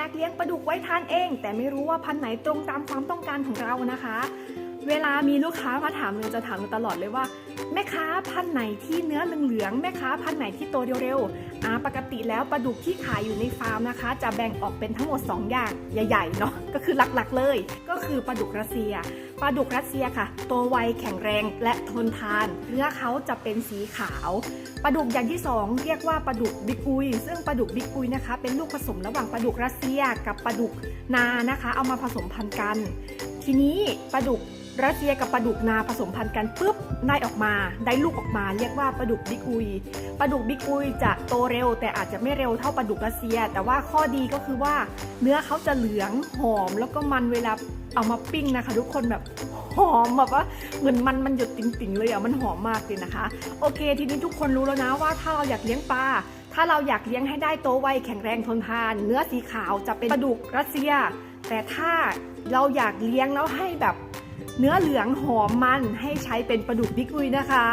อยากเลี้ยงปลาดุกไว้ทานเอง แต่ไม่รู้ว่าพันธุ์ไหนตรงตามความต้องการของเรานะคะ เวลามีลูกค้ามาถามเราจะถามเราตลอดเลยว่า แม่ค้าพันธุ์ไหนที่เนื้อเหลืองๆแม่ค้าพันธุ์ไหนที่โตเร็วๆอ่าปกติแล้วปลาดุกที่ขายอยู่ในฟาร์มนะคะ จะแบ่งออกเป็นทั้งหมด 2 อย่างใหญ่ๆเนาะก็คือหลักๆเลยก คือปลาดุกรัสเซีย ปลาดุกรัสเซียค่ะ ตัวไวแข็งแรงและทนทาน เนื้อเขาจะเป็นสีขาว ปลาดุกอย่างที่ 2 เรียกว่าปลาดุกบิ๊กอุย ซึ่งปลาดุกบิ๊กอุยนะคะ เป็นลูกผสมระหว่างปลาดุกรัสเซีย กับปลาดุกนานะคะ เอามาผสมพันธุ์กัน ทีนี้ปลาดุก รัสเซียกับปลาดุกนาผสมพันธุ์กันปุ๊บได้ออกมาได้ลูกออกมาเรียกว่าปลาดุกบิ๊กอุยปลาดุกบิ๊กอุยจะโตเร็ว แต่อาจจะไม่เร็วเท่าปลาดุกรัสเซีย แต่ว่าข้อดีก็คือว่าเนื้อเขาจะเหลืองหอมแล้วก็มันเวลาเอามาปิ้งนะคะ ทุกคนแบบหอมแบบว่าเหมือนมันมันหยดติ่งๆเลยอะมันหอมมากเลยนะคะ โอเค ทีนี้ทุกคนรู้แล้วนะว่าถ้าเราอยากเลี้ยงปลาถ้าเราอยากเลี้ยงให้ได้โตไวแข็งแรงทนทาน เนื้อสีขาวจะเป็นปลาดุกรัสเซีย แต่ถ้าเราอยากเลี้ยงแล้วให้แบบ เนื้อเหลืองหอมมันให้ใช้เป็นปลาดุกบิ๊กอุยนะคะ